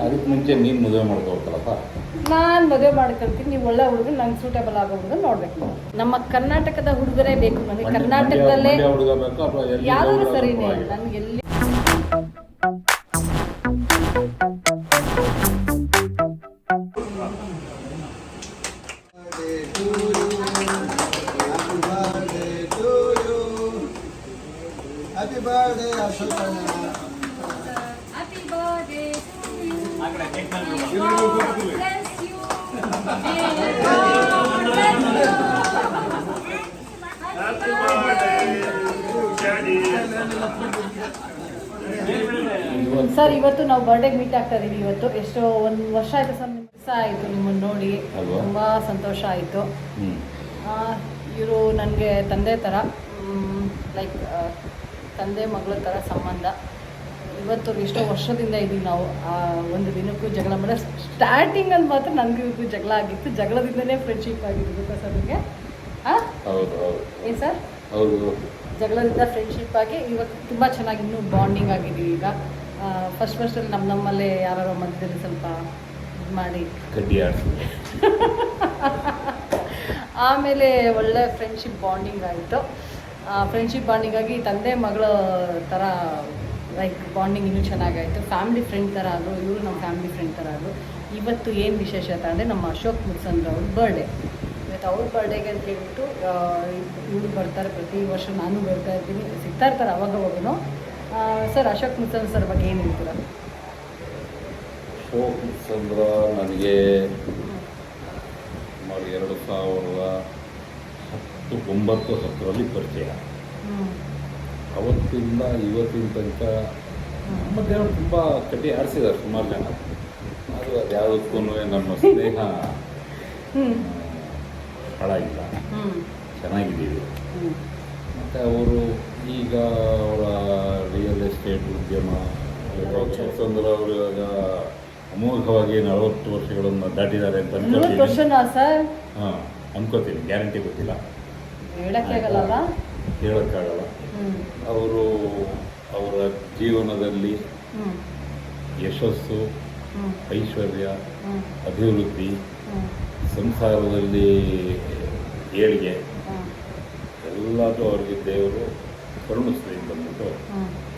ಅದಕ್ಕೆ ಮುಂಚೆ ನೀನು ಮದುವೆ ಮಾಡ್ಕೋಬೇಕಲ್ಲಪ್ಪ ನಾನು ಮದುವೆ ಮಾಡ್ಕೊಳ್ತೀನಿ ನೀವು ಒಳ್ಳೆ ಹುಡುಗ ನಂಗೆ ಸೂಟೇಬಲ್ ಆಗೋ ಹುಡುಗ ನೋಡ್ಬೇಕು ನಮ್ಮ ಕರ್ನಾಟಕದ ಹುಡುಗರೇ ಬೇಕು ನನಗೆ ಮಂಡ್ಯ- ಕರ್ನಾಟಕದಲ್ಲೇ ಹುಡುಗ ಬೇಕು ಅಥವಾ ಹುಡುಗ ಸರಿನೇ? ನನ್ಗೆ ಎಲ್ಲಿ Happy birthday, Ashokana. ಸರ್ ಇವತ್ತು ನಾವು ಬರ್ಡೇಗೆ ಮೀಟ್ ಆಗ್ತಾ ಇದೀವಿ ಇವತ್ತು. ಎಷ್ಟೋ ಒಂದು ವರ್ಷ ಆಯ್ತು ಸರ್ ನಿಮ್ಮ ದಿವಸ ಆಯಿತು. ನಿಮ್ಮನ್ನು ನೋಡಿ ತುಂಬಾ ಸಂತೋಷ ಆಯಿತು. ಇವರು ನನಗೆ ತಂದೆ ಥರ ಲೈಕ್ ತಂದೆ ಮಗಳ ಥರ ಸಂಬಂಧ. ಇವತ್ತು ಎಷ್ಟೋ ವರ್ಷದಿಂದ ಇದ್ದೀವಿ ನಾವು. ಆ, ಒಂದು ದಿನಕ್ಕೂ ಜಗಳ ಮಾಡ ಸ್ಟಾರ್ಟಿಂಗಲ್ಲಿ ಮಾತ್ರ ನನಗೂ ಇವತ್ತು ಜಗಳ ಆಗಿತ್ತು. ಜಗಳದಿಂದನೇ ಫ್ರೆಂಡ್ಶಿಪ್ ಆಗಿದೆ ಗೊತ್ತಾ ಸರ್ ನಿಮಗೆ? ಏನು ಸರ್ ಜಗಳದಿಂದ ಫ್ರೆಂಡ್ಶಿಪ್ ಆಗಿ ಇವತ್ತು ತುಂಬ ಚೆನ್ನಾಗಿ ಇನ್ನೂ ಬಾಂಡಿಂಗ್ ಆಗಿದ್ದೀವಿ ಈಗ. ಫಸ್ಟ್ ಫಸ್ಟಲ್ಲಿ ನಮ್ಮ ನಮ್ಮಲ್ಲೇ ಯಾರೋ ಮಧ್ಯದಲ್ಲಿ ಸ್ವಲ್ಪ ಇದು ಮಾಡಿ. ಆಮೇಲೆ ಒಳ್ಳೆ ಫ್ರೆಂಡ್ಶಿಪ್ ಬಾಂಡಿಂಗ್ ಆಯಿತು. ಫ್ರೆಂಡ್ಶಿಪ್ ಬಾಂಡಿಂಗ್ ಆಗಿ ತಂದೆ ಮಗಳ ಥರ ಲೈಕ್ ಬಾಂಡಿಂಗ್ ಇನ್ನೂ ಚೆನ್ನಾಗಾಯಿತು. ಫ್ಯಾಮಿಲಿ ಫ್ರೆಂಡ್ ಥರ ಆದರು ಇವರು ನಮ್ಮ ಫ್ಯಾಮಿಲಿ ಫ್ರೆಂಡ್ ಥರ ಆದರು. ಇವತ್ತು ಏನು ವಿಶೇಷತೆ ಅಂದರೆ ನಮ್ಮ ಅಶೋಕ್ ಮುತ್ಸಂದ್ರ ಅವ್ರ ಬರ್ಡೇ ಇವತ್ತು ಅವ್ರ ಬರ್ಡೇಗೆ ಅಂತ ಹೇಳ್ಬಿಟ್ಟು ಇವರು ಬರ್ತಾರೆ ಪ್ರತಿ ವರ್ಷ ನಾನು ಬರ್ತಾ ಇರ್ತೀನಿ. ಸಿಗ್ತಾ ಇರ್ತಾರೆ ಅವಾಗ ಅವಾಗೂ ಸರ್ ಅಶೋಕ್ ಮುತ್ಸಂದ್ರ ಸರ್ ಬಗ್ಗೆ ಏನು ಹೇಳ್ತೀರಾ? ಅಶೋಕ್ ಮುತ್ಸಂದ್ರ ನನಗೆ ಸುಮಾರು ಎರಡು ಸಾವಿರದ ಹತ್ತು ಒಂಬತ್ತು ಹತ್ತರಲ್ಲಿ ಪರಿಚಯ. ಹ್ಞೂ ಅವತ್ತಿಂದ ಇವತ್ತಿನ ತನಕ ನಮ್ಮ ದೇವರು ತುಂಬ ಕಡ್ಡಿ ಆಡಿಸಿದ್ದಾರೆ ಸುಮಾರು ಜನ. ಅದು ಅದು ಯಾವುದಕ್ಕೂ ನಮ್ಮ ಸ್ನೇಹ ಹಾಳಾಗಿಲ್ಲ. ಚೆನ್ನಾಗಿದ್ದೀವಿ. ಮತ್ತು ಅವರು ಈಗ ಅವರ ರಿಯಲ್ ಎಸ್ಟೇಟ್ ಉದ್ಯಮ ಚಂದ್ರ ಅವರು ಇವಾಗ ಅಮೋಘವಾಗಿ ನಲವತ್ತು ವರ್ಷಗಳನ್ನು ದಾಟಿದ್ದಾರೆ ಅಂತ ಅನ್ಕೋತೀನಿ ಹಾಂ ಅನ್ಕೋತೀನಿ ಗ್ಯಾರಂಟಿ ಗೊತ್ತಿಲ್ಲ. ಹೇಳಕ್ಕೆ ಆಗಲ್ಲಲ್ಲ ಹೇಳೋಕ್ಕಾಗಲ್ಲ. ಅವರು ಅವರ ಜೀವನದಲ್ಲಿ ಯಶಸ್ಸು ಐಶ್ವರ್ಯ ಅಭಿವೃದ್ಧಿ ಸಂಸಾರದಲ್ಲಿ ಏಳಿಗೆ ಎಲ್ಲದೂ ಅವರಿಗೆ ದೇವರು ಕರುಣಿಸ್ಲಿ ಬಂದ್ಬಿಟ್ಟು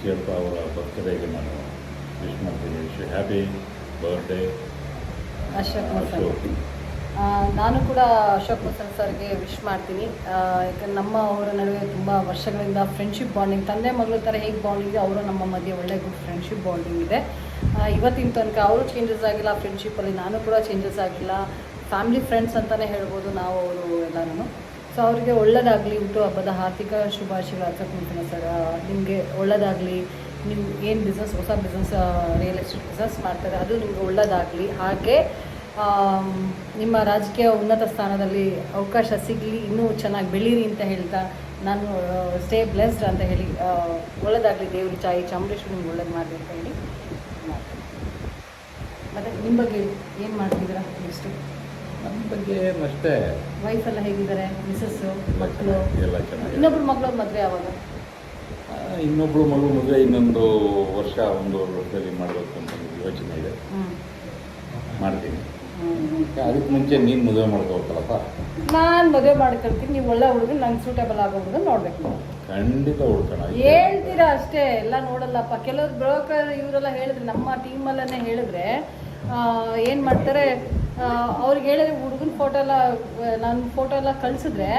ಕೇಳ್ತಾ ಅವರ ಬರ್ತ್ಡೇಗೆ ನಾನು ವಿಶ್ ಮಾಡ್ತೀನಿ. Wish happy birthday Ashok. ನಾನು ಕೂಡ ಅಶೋಕ್ ಭೂಷಣ್ ಸರ್ಗೆ ವಿಶ್ ಮಾಡ್ತೀನಿ. ಯಾಕಂದ್ರೆ ನಮ್ಮ ಅವರ ನಡುವೆ ತುಂಬ ವರ್ಷಗಳಿಂದ ಫ್ರೆಂಡ್ಶಿಪ್ ಬಾಂಡಿಂಗ್ ತಂದೆ ಮಗಳ ಥರ ಹೇಗೆ ಬಾಂಡಿಂಗ್ ಇದೆ, ಅವರು ನಮ್ಮ ಮಧ್ಯೆ ಒಳ್ಳೆ ಗುಡ್ ಫ್ರೆಂಡ್ಶಿಪ್ ಬಾಂಡಿಂಗ್ ಇದೆ. ಇವತ್ತಿನ ತನಕ ಅವರು ಚೇಂಜಸ್ ಆಗಿಲ್ಲ ಫ್ರೆಂಡ್ಶಿಪ್ಪಲ್ಲಿ ನಾನು ಕೂಡ ಚೇಂಜಸ್ ಆಗಿಲ್ಲ. ಫ್ಯಾಮಿಲಿ ಫ್ರೆಂಡ್ಸ್ ಅಂತಲೇ ಹೇಳ್ಬೋದು ನಾವು ಅವರು ಎಲ್ಲರೂ ಸೊ ಅವರಿಗೆ ಒಳ್ಳೆಯದಾಗಲಿ ಹುಟ್ಟು ಹಬ್ಬದ ಆರ್ಥಿಕ ಶುಭಾಶಯಗಳು ಮಸನ್ ಸರ್. ನಿಮಗೆ ಒಳ್ಳೆಯದಾಗಲಿ ನೀವು ಏನು ಬಿಸ್ನೆಸ್ ಹೊಸ ಬಿಸ್ನೆಸ್ ರಿಯಲ್ ಎಸ್ಟೇಟ್ ಬಿಸ್ನೆಸ್ ಮಾಡ್ತಾರೆ, ಅದು ನಿಮಗೆ ಒಳ್ಳೆಯದಾಗಲಿ ಹಾಗೆ ನಿಮ್ಮ ರಾಜಕೀಯ ಉನ್ನತ ಸ್ಥಾನದಲ್ಲಿ ಅವಕಾಶ ಸಿಗಲಿ ಇನ್ನೂ ಚೆನ್ನಾಗಿ ಬೆಳೀರಿ ಅಂತ ಹೇಳ್ತಾ ನಾನು ಸ್ಟೇ ಬ್ಲೆಸ್ಡ್ ಅಂತ ಹೇಳಿ ಒಳ್ಳೆದಾಗಲಿ ದೇವ್ರ ಚಾಯಿ ಚಾಮುಂಡೇಶ್ವರಿ ನಿಮ್ಗೆ ಒಳ್ಳೇದು ಮಾಡಲಿ ಅಂತ ಹೇಳಿ ಮತ್ತೆ ನಿಮ್ಮ ಬಗ್ಗೆ ಏನು ಮಾಡ್ತಿದ್ದೀರಾ ನೆಕ್ಸ್ಟು ನಮ್ಮ ಬಗ್ಗೆ ಅಷ್ಟೇ ವೈಫ್ ಎಲ್ಲ ಹೇಗಿದ್ದಾರೆ? ಮಿಸಸ್ಸು ಮಕ್ಕಳು ಎಲ್ಲ ಚೆನ್ನಾಗಿ. ಇನ್ನೊಬ್ರು ಮಗಳು ಮದುವೆ ಯಾವಾಗ? ಆ, ಇನ್ನೊಬ್ಳು ಮಗಳು ಮದುವೆ ಇನ್ನೊಂದು ವರ್ಷ ಒಂದು ವರ್ಷದಲ್ಲಿ ಮಾಡಬೇಕು ಅಂತ ಯೋಚನೆ ಇದೆ. ಮಾಡ್ತೀನಿ. ಅದಕ್ಕೆ ಮುಂಚೆ ನೀನು ಮದುವೆ ಮಾಡ್ಕೋಬೇಕಲ್ಲಪ್ಪ ನಾನು ಮದುವೆ ಮಾಡ್ಕೊಳ್ತೀನಿ ನೀವು ಒಳ್ಳೆ ಹುಡುಗ ನಂಗೆ ಸೂಟೇಬಲ್ ಆಗೋ ಹುಡುಗ ನೋಡ್ಬೇಕು. ಖಂಡಿತ ಹುಡ್ಕೋಣ ಹೇಳ್ತೀರಾ ಅಷ್ಟೇ ಎಲ್ಲ ನೋಡಲ್ಲಪ್ಪ. ಕೆಲವ್ರು ಬ್ರೋಕರ್ ಇವರೆಲ್ಲ ಹೇಳಿದ್ರೆ ನಮ್ಮ ಟೀಮಲ್ಲೇ ಹೇಳಿದ್ರೆ ಏನು ಮಾಡ್ತಾರೆ ಅವ್ರಿಗೆ ಹೇಳಿದ್ರೆ ಹುಡುಗನ ಫೋಟೋ ಎಲ್ಲ ನನ್ನ ಫೋಟೋ ಎಲ್ಲ ಕಳಿಸಿದ್ರೆ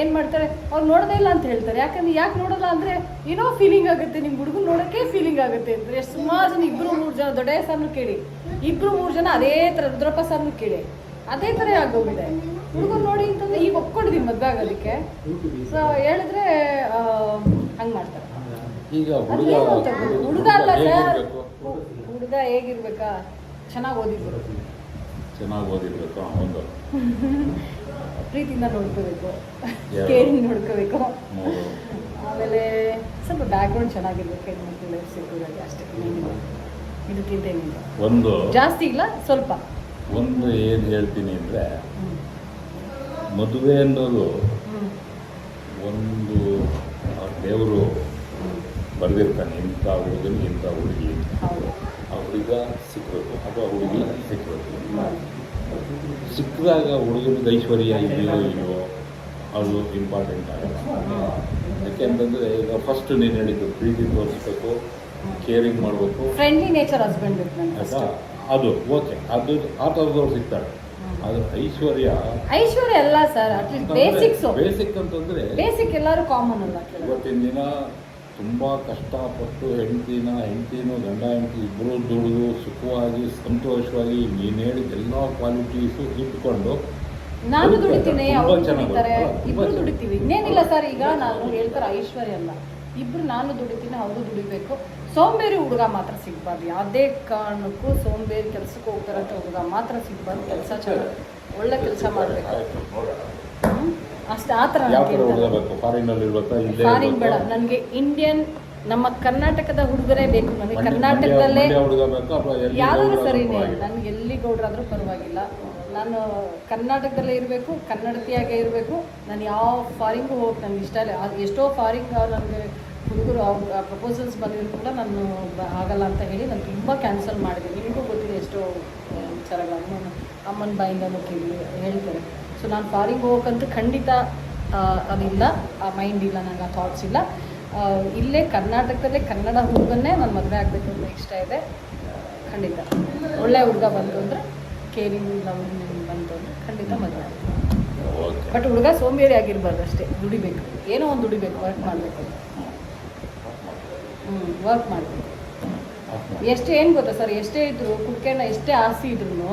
ಏನು ಮಾಡ್ತಾರೆ ಅವ್ರು ನೋಡೋದೇ ಇಲ್ಲ ಅಂತ ಹೇಳ್ತಾರೆ. ಯಾಕಂದ್ರೆ ಯಾಕೆ ನೋಡಲ್ಲ ಅಂದರೆ ಏನೋ ಫೀಲಿಂಗ್ ಆಗುತ್ತೆ ನಿಮ್ಮ ಹುಡುಗನ ನೋಡೋಕ್ಕೆ ಫೀಲಿಂಗ್ ಆಗುತ್ತೆ ಅಂದರೆ ಎಷ್ಟು ಸುಮಾರು ಜನ ಇಬ್ಬರು ಮೂರು ಜನ ದೊಡ್ಡ ಸರ್ನು ಕೇಳಿ. ಇಬ್ಬರು ಮೂರು ಜನ ಅದೇ ಥರ ರುದ್ರಪ್ಪ ಸರ್ನು ಕೇಳಿ. ಅದೇ ಥರ ಆಗೋಗಿದೆ ಹುಡುಗರು ನೋಡಿ ಅಂತಂದ್ರೆ ಈಗ ಒಪ್ಕೊಂಡಿದ್ದೀನಿ ಮದ್ವೆ ಆಗೋದಕ್ಕೆ. ಸೊ ಹೇಳಿದ್ರೆ ಹಂಗೆ ಮಾಡ್ತಾರೆ. ಈಗ ಹುಡುಗ ಅಲ್ಲ ಸರ್. ಹುಡುಗ ಹೇಗಿರ್ಬೇಕಾ? ಚೆನ್ನಾಗಿ ಓದಿದ್ರು. ಚೆನ್ನಾಗಿ ಓದಿರ್ಬೇಕು ಒಂದು. ಪ್ರೀತಿಯಿಂದ ನೋಡ್ಕೋಬೇಕು? ಕೇರಿಂಗ್ ನೋಡ್ಕೋಬೇಕು. ಆಮೇಲೆ ಸ್ವಲ್ಪ ಬ್ಯಾಕ್ಗ್ರೌಂಡ್ ಚೆನ್ನಾಗಿರ್ಬೇಕು ಹೆಣ್ಮಕ್ಳು ಲೈಫ್ ಸಿಕ್ಕೋದಾಗಿ ಅಷ್ಟೇ. ಇದಕ್ಕಿಂತ ಏನಿಲ್ಲ ಒಂದು ಜಾಸ್ತಿ ಇಲ್ಲ ಸ್ವಲ್ಪ. ಒಂದು ಏನು ಹೇಳ್ತೀನಿ ಅಂದರೆ. ಮದುವೆ ಅನ್ನೋದು ಒಂದು ದೇವರು. ಬರೆದಿರ್ತಾನೆ ಇಂಥ ಹುಡುಗನಿಗೆ ಇಂಥ ಹುಡುಗಿ ಆ ಹುಡುಗ ಸಿಕ್ಕಬೇಕು ಅಥವಾ ಹುಡುಗಿ ಸಿಕ್ಕಬೇಕು ಸಿಕ್ಕಿದಾಗ ಹುಡುಗನಿಗೆ ಐಶ್ವರ್ಯ ಇದೆಯೋ ಇಲ್ಲವೋ ಅದು ಇಂಪಾರ್ಟೆಂಟ್ ಆಗಲ್ಲ ಯಾಕೆಂತಂದರೆ ಈಗ ಫಸ್ಟ್ ನೀನು ಹೇಳಿದ್ದು ಪ್ರೀತಿ ತೋರಿಸ್ಬೇಕು ಕೇರಿಂಗ್ ಮಾಡಬೇಕು. ಫ್ರೆಂಡ್ಲಿ ನೇಚರ್ ಹಸ್ಬೆಂಡ್ ಬೇಕು ನನಗೆ ಆಯ್ತಾ ಅದು ಓಕೆ ಅದು ಆ ಥರದವ್ರು ಸಿಗ್ತಾರೆ. ಅದು ಐಶ್ವರ್ಯ ಐಶ್ವರ್ಯ ಅಲ್ಲ sir at least basics basic ಅಂತಂದ್ರೆ ಬೇಸಿಕ್ ಎಲ್ಲರೂ ಕಾಮನ್ ಅಲ್ಲ ಇವತ್ತಿನ ದಿನ ತುಂಬ ಕಷ್ಟಪಟ್ಟು ಹೆಂಡ್ತಿನ ಹೆಂಡ್ತಿನೂ ಗಂಡ ಹೆಂಡತಿ ಇಬ್ಬರು ದುಡಿದು ಸುಖವಾಗಿ ಸಂತೋಷವಾಗಿ ನೀನು ಹೇಳಿದ ಎಲ್ಲ ಕ್ವಾಲಿಟೀಸು ಇಟ್ಕೊಂಡು ನಾನು. ದುಡಿತೀನಿ ತುಂಬಾ ಅವರು ಚೆನ್ನಾಗಿ ದುಡಿತಾರೆ ಇಬ್ಬರು ಇಬ್ರು. ದುಡಿತೀವಿ. ಇನ್ನೇನಿಲ್ಲ ಸರ್ ಈಗ ನಾನು ಹೇಳ್ತಾರೆ ಐಶ್ವರ್ಯ ಅಲ್ಲ. ಇಬ್ರು ನಾನು ದುಡಿತೀನಿ ಅವರು ದುಡಿಬೇಕು. ಸೋಂಬೇರಿ ಹುಡುಗ ಮಾತ್ರ ಸಿಗ್ಬಾರ್ದು. ಯಾವುದೇ ಕಾರಣಕ್ಕೂ ಸೋಂಬೇರಿ ಕೆಲಸಕ್ಕೆ ಹೋಗ್ತಾರಂತ ಹುಡುಗ ಮಾತ್ರ ಸಿಗ್ಬಾರ್ದು. ಕೆಲಸ ಚೆನ್ನಾಗಿ ಒಳ್ಳೆ ಕೆಲಸ ಮಾಡಬೇಕು. ಅಷ್ಟೇ ಆ ಥರ ಫಾರಿನ್ ಬೇಡ. ನನಗೆ ಇಂಡಿಯನ್ ನಮ್ಮ ಕರ್ನಾಟಕದ ಹುಡುಗರೇ ಬೇಕು. ನನಗೆ ಕರ್ನಾಟಕದಲ್ಲೇ ಯಾವ್ದಾದ್ರು ಸರಿನೇ? ನನಗೆ ಎಲ್ಲಿ ಗೌಡ್ರಾದ್ರೂ ಪರವಾಗಿಲ್ಲ. ನಾನು ಕರ್ನಾಟಕದಲ್ಲೇ ಇರಬೇಕು. ಕನ್ನಡತಿಯಾಗೇ ಇರಬೇಕು. ನಾನು ಯಾವ ಫಾರಿಂಗು ಹೋಗಿ ನನಗೆ ಇಷ್ಟ ಇಲ್ಲ. ಎಷ್ಟೋ ಫಾರಿಂಗ್ ನನಗೆ ಹುಡುಗರು ಅವ್ರ ಪ್ರಪೋಸಲ್ಸ್ ಬಂದಿದ್ರು ಕೂಡ ನಾನು ಆಗಲ್ಲ ಅಂತ ಹೇಳಿ ನಾನು ತುಂಬ ಕ್ಯಾನ್ಸಲ್ ಮಾಡಿದೆ. ನಿಮಗೂ ಗೊತ್ತಿದೆ ಎಷ್ಟೋ ವಿಚಾರಗಳನ್ನು ವಿಚಾರಗಳನ್ನು ಅಮ್ಮನ ಬಾಯಿಂದನೂ ಕೇಳಿ ಹೇಳ್ತಾರೆ ಸೊ ನಾನು ಫಾರಿಂಗ್ ಹೋಗೋಕ್ಕಂತೂ ಖಂಡಿತ ಅದಿಲ್ಲ. ಆ ಮೈಂಡ್ ಇಲ್ಲ ನನಗೆ ಆ ಥಾಟ್ಸ್ ಇಲ್ಲ. ಇಲ್ಲೇ ಕರ್ನಾಟಕದಲ್ಲೇ ಕನ್ನಡ ಹುಡುಗನ್ನೇ ನಾನು ಮದುವೆ ಆಗಬೇಕು ಅಂತ ಇಷ್ಟ ಇದೆ. ಖಂಡಿತ. ಒಳ್ಳೆ ಹುಡುಗ ಬಂತು ಅಂದರೆ ಕೇರಿಂಗ್ ಲವ್ ಬಂತು ಅಂದರೆ ಖಂಡಿತ ಮದುವೆ ಆಗ್ತೀನಿ ಬಟ್ ಹುಡುಗ ಸೋಂಬೇರಿ ಆಗಿರ್ಬಾರ್ದು ಅಷ್ಟೇ. ದುಡಿಬೇಕು. ಏನೋ ಒಂದು ದುಡಿಬೇಕು ವರ್ಕ್ ಮಾಡಬೇಕು. ವರ್ಕ್ ಮಾಡಬೇಕು. ಎಷ್ಟೇ ಏನು ಗೊತ್ತಾ ಸರ್ ಎಷ್ಟೇ ಇದ್ರು ಕುಡ್ಕೆಣ ಎಷ್ಟೇ ಆಸೆ ಇದ್ರು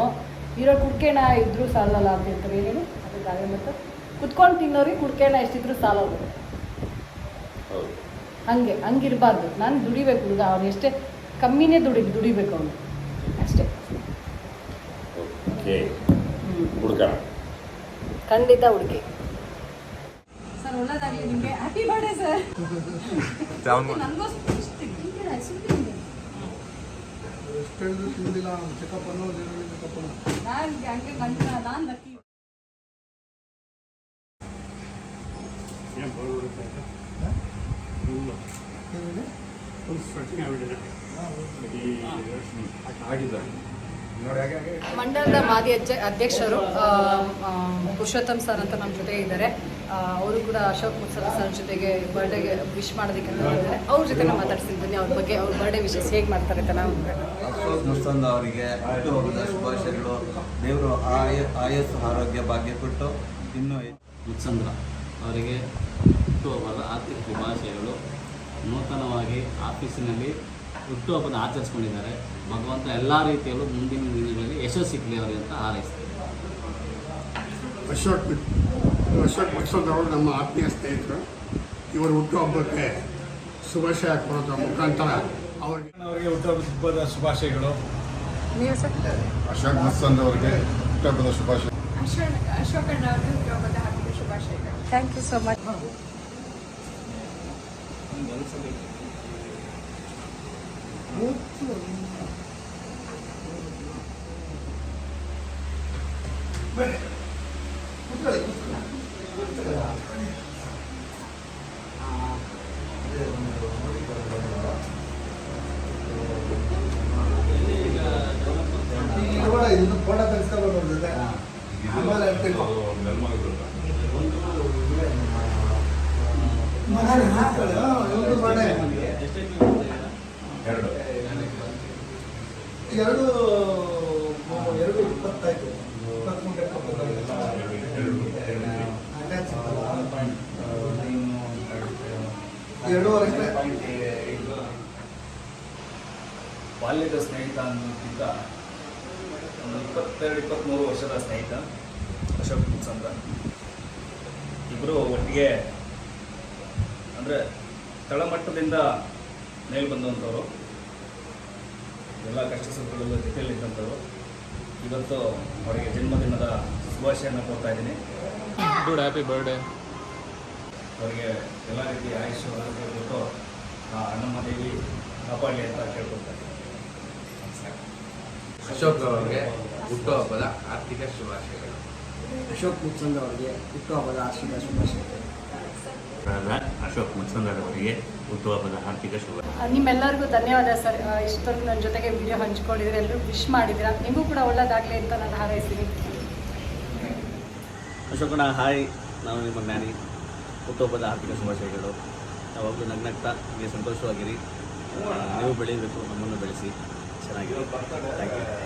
ಇರೋ ಕುಡ್ಕೆಣ ಇದ್ರೂ ಸಾಲಲ್ಲ ಅಂತ ಹೇಳ್ತಾರೆ. ಏನೇನು? ಅದು ಗಾಳಿ ಮತ್ತೆ. ಕುತ್ಕೊಂಡು ತಿನ್ನೋರಿಗೆ ಕುಡ್ಕೆಣ ಎಷ್ಟಿದ್ರು ಸಾಲಲ್ಲ. ಹಂಗೆ ಹಂಗಿರ್ಬಾರ್ದು. ನಾನು ದುಡಿಬೇಕು ಹುಡುಗ ಅವ್ನು ಎಷ್ಟೇ ಕಮ್ಮಿನೇ ದುಡಿ ದುಡಿಬೇಕು ಅವನು. ಅಷ್ಟೇ. ಓಕೆ ಹ್ಞೂ ಹುಡುಗ. ಖಂಡಿತ ಹುಡುಗಿ. ಸರ್ ಒಳ್ಳೇದಾಗಲಿ ನಿಮಗೆ. ಹ್ಯಾಪಿ ಬರ್ಡೇ ಸರ್ ನನಗೋಸ್ಕರ ಎಷ್ಟೆಂದು ತಿಂದಿಲ್ಲ ಚೆಕಪ್ ಅನ್ನೋ ಚೆಕಪ್ ಅನ್ನೋ. ನಾನ್ ಹಂಗೆ ಗಂಡ ನಾನು ಲಕ್ಕಿ ಮಂಡಲದ ಮಾಜಿ ಅಧ್ಯ ಅಧ್ಯಕ್ಷರು ಪುರುಷೋತ್ತಮ್ ಸರ್ ಅಂತ ನಮ್ಮ ಜೊತೆ ಇದ್ದಾರೆ. ಅವರು ಕೂಡ ಅಶೋಕ್ ಮುತ್ಸಲ ಸರ್ ಜೊತೆಗೆ ಬರ್ಡೇಗೆ ವಿಶ್ ಮಾಡೋದಕ್ಕೆ ಅಂತ ಬಂದಿದ್ದಾರೆ ಅವ್ರ ಜೊತೆ ನಾವು ಮಾತಾಡ್ತೀನಿ ಬನ್ನಿ ಅವ್ರ ಬಗ್ಗೆ ಅವ್ರ ಬರ್ಡೇ ವಿಶಸ್ ಹೇಗೆ ಮಾಡ್ತಾರೆ ಅಂತ ನಾವು ಅಶೋಕ್ ಮುಸ್ತಂದ ಅವರಿಗೆ ಹುಟ್ಟುಹಬ್ಬದ ಶುಭಾಶಯಗಳು. ದೇವರು ಆಯ ಆಯಸ್ಸು ಆರೋಗ್ಯ ಭಾಗ್ಯ ಕೊಟ್ಟು ಇನ್ನೂ ಮುತ್ಸಂದ್ರ ಅವರಿಗೆ ಹುಟ್ಟುಹಬ್ಬದ ಆರ್ಥಿಕ ಶುಭಾಶಯಗಳು. ನೂತನವಾಗಿ ಆಫೀಸಿನಲ್ಲಿ ಹುಟ್ಟುಹಬ್ಬನ ಆಚರಿಸ್ಕೊಂಡಿದ್ದಾರೆ. ಭಗವಂತ ಎಲ್ಲ ರೀತಿಯಲ್ಲೂ ಮುಂದಿನ ದಿನಗಳಲ್ಲಿ ಯಶಸ್ಸು ಸಿಗಲಿ ಅವರಿಗೆ ಅಂತ ಹಾರೈಸ್ತಾರೆ ಅಶೋಕ್ ಅಶೋಕ್ ಮಕ್ಸದ್ ಅವರು ನಮ್ಮ ಆತ್ಮೀಯ ಸ್ನೇಹಿತರು. ಇವರು ಹುಟ್ಟುಹಬ್ಬಕ್ಕೆ ಶುಭಾಶಯ ಕೊಡೋದ್ರ ಮುಖಾಂತರ ಅವರಿಗೆ ಅವರಿಗೆ ಹುಟ್ಟುಹಬ್ಬದ ಶುಭಾಶಯಗಳು. ಅಶೋಕ್ ಮಸ್ತಾನ್ ಅವರಿಗೆ ಹುಟ್ಟುಹಬ್ಬದ ಶುಭಾಶಯ. ಅಶೋಕ್ ಅಶೋಕಣ್ಣ ಅವರಿಗೆ ಹುಟ್ಟುಹಬ್ಬದ ಹಾರ್ದಿಕ ಶುಭಾಶಯಗಳು. ಥ್ಯಾಂಕ್ ಯು ಸೊ ಮಚ್ ಇದು ಫೋಟೋ ತೆಗೆಸ್ಕೋಬೇಕು ಅವ್ರ ಜೊತೆ ಆಮೇಲೆ ಹೇಳ್ತೀನಿ. ಮಗನ ಹಾಕೊಳ್ಳಿ, ಹಾ, ಇವ್ರ್ದು birthday. ಎರಡು. ಎರಡು ಎರಡು ಇಪ್ಪತ್ತಾಯ್ತು. ಎರಡೂವರೆ ಬಾಲ್ಯದ ಸ್ನೇಹಿತ ಅನ್ನೋದಕ್ಕಿಂತ ಒಂದು ಇಪ್ಪತ್ತೆರಡು ಇಪ್ಪತ್ತ್ಮೂರು ವರ್ಷದ ಸ್ನೇಹಿತ. ಅಶೋಕ್ ಮುತ್ಸ್ ಅಂತ ಇಬ್ಬರು ಒಟ್ಟಿಗೆ ಅಂದರೆ ತಳಮಟ್ಟದಿಂದ ಮೇಲೆ ಬಂದಂಥವ್ರು. ಎಲ್ಲ ಕಷ್ಟ ಸುಖಗಳ ಜೊತೆಯಲ್ಲಿದ್ದಂಥವ್ರು. ಇವತ್ತು ಅವರಿಗೆ ಜನ್ಮದಿನದ ಶುಭಾಶಯನ ಕೊಡ್ತಾ ಇದ್ದೀನಿ. ಗುಡ್ ಹ್ಯಾಪಿ ಬರ್ಡೇ ಅವರಿಗೆ ಎಲ್ಲ ರೀತಿ ಆಯುಷ್ಯ ಆರೋಗ್ಯ ಕೊಟ್ಟು ಆ ಅಣ್ಣಮ್ಮ ದೇವಿ ಕಾಪಾಡಲಿ ಅಂತ ಕೇಳ್ಕೊಳ್ತಾ ಇದ್ದೀನಿ. ಅಶೋಕ್ ಅವರಿಗೆ ಹುಟ್ಟುಹಬ್ಬದ ಆರ್ಥಿಕ ಶುಭಾಶಯಗಳು. ಅಶೋಕ್ ಮುತ್ಸಂದ್ ಅವರಿಗೆ ಹುಟ್ಟುಹಬ್ಬದ ಆರ್ಥಿಕ ಶುಭಾಶಯ ಅಶೋಕ್ ಮತ್ಸಂದರ್ ಅವರಿಗೆ ಹುಟ್ಟುಹಬ್ಬದ ಆರ್ಥಿಕ ಶುಭ ನಿಮ್ಮೆಲ್ಲರಿಗೂ ಧನ್ಯವಾದ ಸರ್. ಇಷ್ಟೊಂದು ನನ್ನ ಜೊತೆಗೆ ವಿಡಿಯೋ ಹಂಚ್ಕೊಂಡಿದ್ರೆ ಎಲ್ಲರೂ ವಿಶ್ ಮಾಡಿದ್ದೀರಾ? ನಿಮಗೂ ಕೂಡ ಒಳ್ಳೇದಾಗಲಿ ಅಂತ ನಾನು ಹಾರೈಸ್ತೀನಿ. ಅಶೋಕಣ್ಣ ಹಾಯ್ ನಾನು ನಿಮ್ಮ ಜ್ಞಾನಿ ಹುಟ್ಟುಹಬ್ಬದ ಆರ್ಥಿಕ ಶುಭಾಶಯಗಳು. ಯಾವಾಗಲೂ ನಗ್ನಗ್ತಾ ನಿಮಗೆ ಸಂತೋಷವಾಗಿರಿ. ನೀವು ಬೆಳೀಬೇಕು ನಮ್ಮನ್ನು ಬೆಳೆಸಿ. ಚೆನ್ನಾಗಿ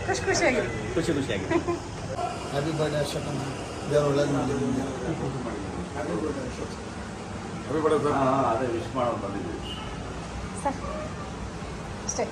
ಖುಷಿ ಖುಷಿಯಾಗಿ. ಖುಷಿ ಖುಷಿಯಾಗಿರಿ ಹ್ಯಾಪಿ ಬರ್ಡೇ ಅಶೋಕನ ದೇವರು ಒಳ್ಳೇದು ಮಾಡಲಿ ಹ್ಯಾಪಿ ಬರ್ಡೇ ಸರ್ ಅದೇ ವಿಶ್ ಮಾಡೋದು ಬಂದಿದ್ದೀವಿ ಸರ್ ಅಷ್ಟೇ